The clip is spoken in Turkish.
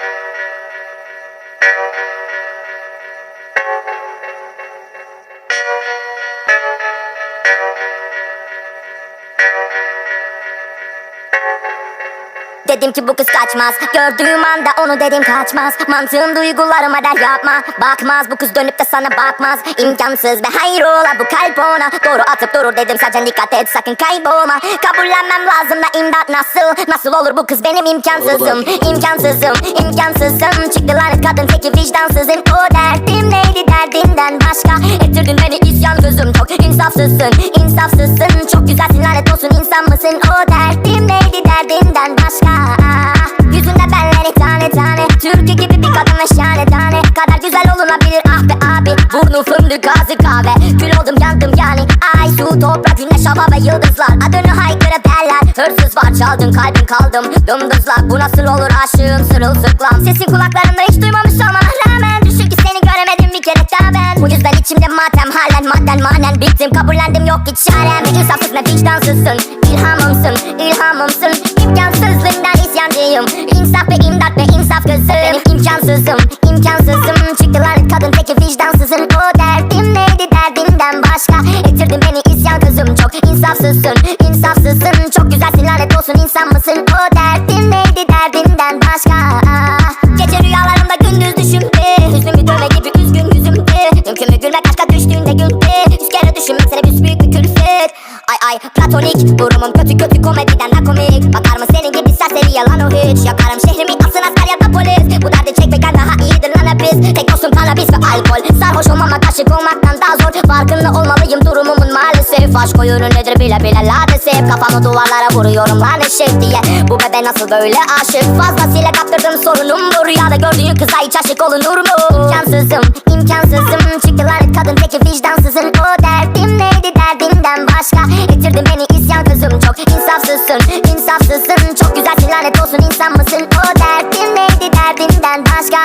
thank you. Dedim ki bu kız kaçmaz. Gördüğüm anda onu dedim kaçmaz. Mantığım duygularıma der yapma. Bakmaz bu kız dönüp de sana bakmaz. İmkansız ve hayrola bu kalp ona. Doğru atıp durur dedim sadece dikkat et sakın kaybolma. Kabullenmem lazım da imdat nasıl? Nasıl olur bu kız benim imkansızım? İmkansızım imkansızım. Çıktı lanet kadın teki vicdansızın? O derdim neydi derdinden başka? Ettirdin beni isyan gözüm çok insafsızsın. İnsafsızsın Çok güzelsin lanet olsun insan mısın? O derdim neydi derdinden başka? Yüzünde benleri tane tane. Türkü gibi bir kadınla şahane tane. Kadar güzel olunabilir ah be abi. Burnu fındık ağzı kahve. Kül oldum yandım yani. Ay su toprak güneş hava ve yıldızlar. Adını haykırıp derler Hırsız var çaldın kalbim kaldım. Dımdızlak bu nasıl olur aşığım sırılsıklam. Sesin kulaklarımda hiç duymamış olmana Kabullendim yok hiç çarem insafsız ne vicdansızsın İlhamımsın ilhamımsın. İmkansızlığından isyancıyım. İnsaf ve imdat ve insaf kızım Benim imkansızım imkansızım. Çıktı lanet kadın teki vicdansızın? O derdim neydi derdimden başka? Ettirdin beni isyan kızım çok insafsızsın insafsızsın. Çok güzelsin lanet olsun insan mısın? O derdim neydi derdimden platonik. Durumum kötü kötü komediden daha komik. Bakar mı senin gibi serseri yalan o hiç? Yakarım şehrimi asın asker ya da polis. Bu derdi çekmekten daha iyidir lan hep biz Tek dostum kanabis ve alkol. Sarhoş olmamak aşık olmaktan daha zor. Farkında olmalıyım durumumun maalesef. Aşk oyunu nedir bile bile ladesef. Kafamı duvarlara vuruyorum lan eşek diye. Bu bebe nasıl böyle aşık? Fazlasıyla kaptırdım sorunum bu Rüyada gördüğün kıza hiç aşık olunur mu? İmkansızım imkansızım. Çıktı lanet kadın teki vicdansızın. O insansın insafsızsın. Çok güzelsin. Lanet olsun. İnsan mısın? O derdin neydi? Derdinden başka.